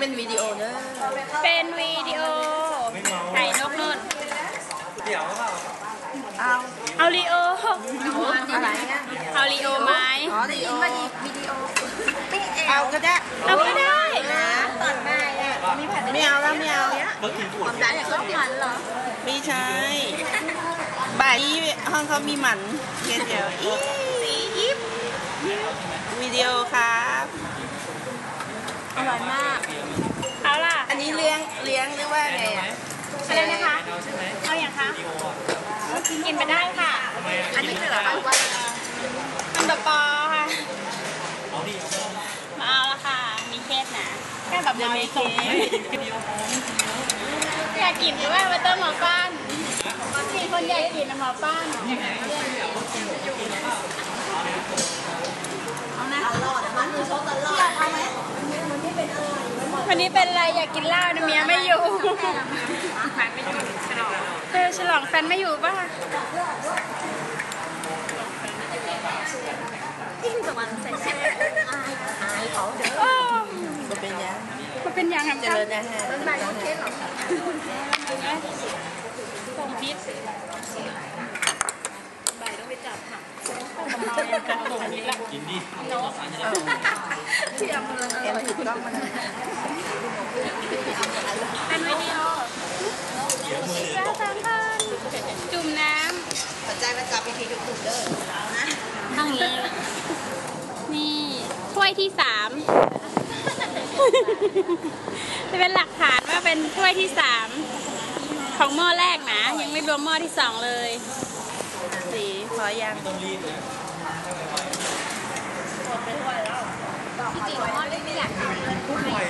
เป็นวิดีโอเนอะเป็นวิดีโอไข่นกนุ่นเดี๋ยวเปล่าเอาเอาลีโออะไรอะเอาลีโอไหมอ๋อวิดีโอวิดีโอเอาก็ได้เอาก็ได้ตอนได้อะไม่เอาแล้วไม่เอาเมื่อกี้ปวคดวามดันขึ้นพันเหรอไม่ใช่บ่ายนี้ห้องเขามีหมันเดียวเดียวอีสียิบวิดีโอครับอร่อยมาก เอาล่ะ อันนี้เลี้ ยงเลี้ยงหรือว่าไงอะอะไรนะคะเอาอย่างคะกินไปได้ค่ะ อันนี้คืออะไรวะทำแบบปอค่ะเอาดิเอามาเอาละค่ะ มีเคสนะแค่แบบมามีเคสอยากกินหรือว่ามาเติมหมอป้านมีคนอยากกินนะหมอป้าน เอานะตลอดมันคือชอบตลอดเอาไหม วันนี้เป็นอะไรอยากกินเหล้านะเมียไม่อยู่เออฉลองแฟนไม่อยู่ป่ะอิ่มกับมันใส่แซ่อายอายเขาเด้อโอ้มันเป็นยังมันเป็นอย่างเจไรริญนะฮะมันใบเคสหรอส่งพิษใบต้องไปจับค่ะส่งพิษละกินดิ เทียมมันเอ็มถูกต้องมันเป็นวิดีโอแล้วสามพันจุ่มน้ปัจจัยมันจับไปทีถูกๆเด้อเอานะทั้งนี้ นี่ถ้วยที่สามจะเป็นหลักฐานว่าเป็นถ้วยที่สามของหม้อแรกนะ ยังไม่รวมหม้อที่สองเลยสีพอยังต้องรีบนะหมดไปถ้วยแล้ว พี่จริงพ่นไม่อยากทำ